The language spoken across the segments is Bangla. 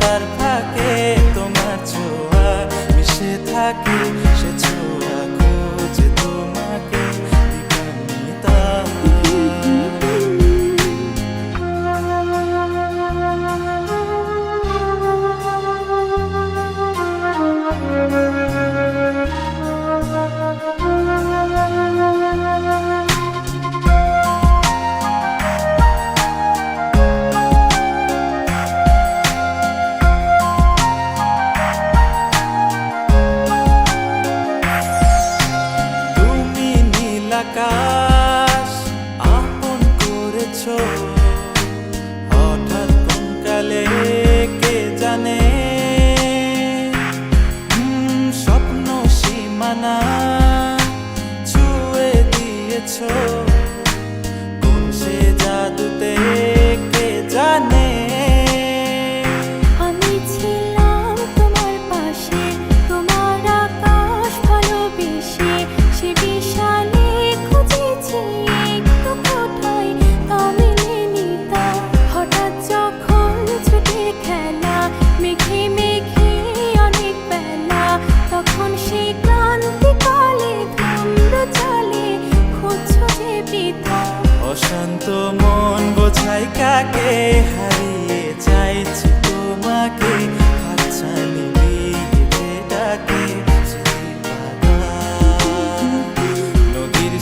cantar cara.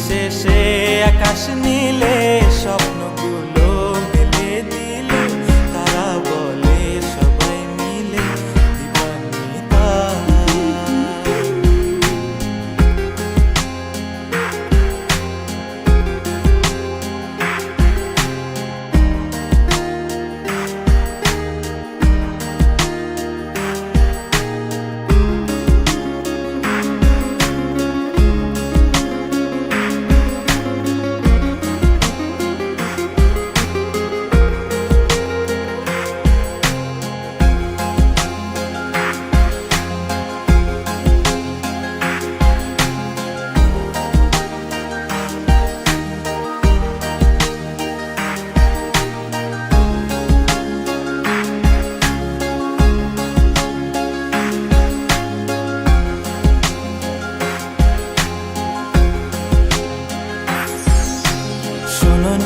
শেষে আকাশ নীলে স্বপ্ন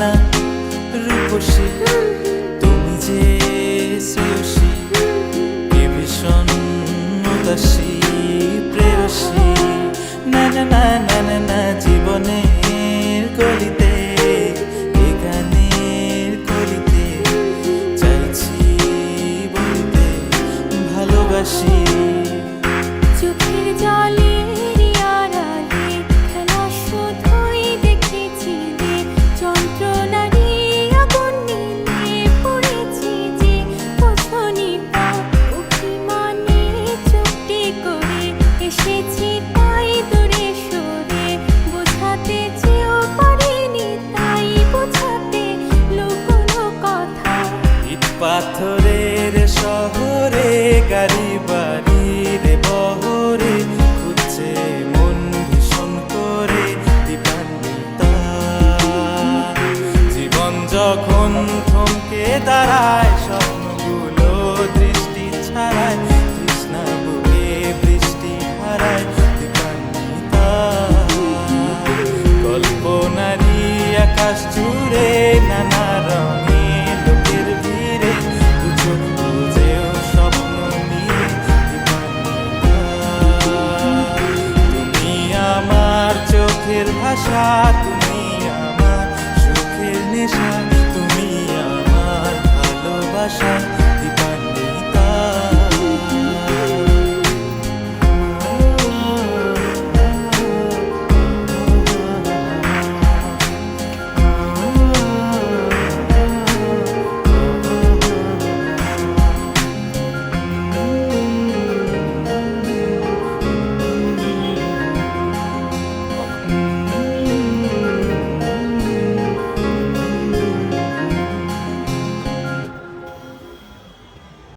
না রূপসী। তুমি যে শ্রেয়সী, কে ভীষণ উদাসী প্রেয়সী। না না না জীবনের গলিতে গানের কলিতে চাইছি বলতে ভালোবাসি। গাড়ি বাড়ির বহরে খুঁজছে মন ভীষণ করে দিবান্বিতা জীবন যখন থমকে দাঁড়ায় স্বপ্নগুলো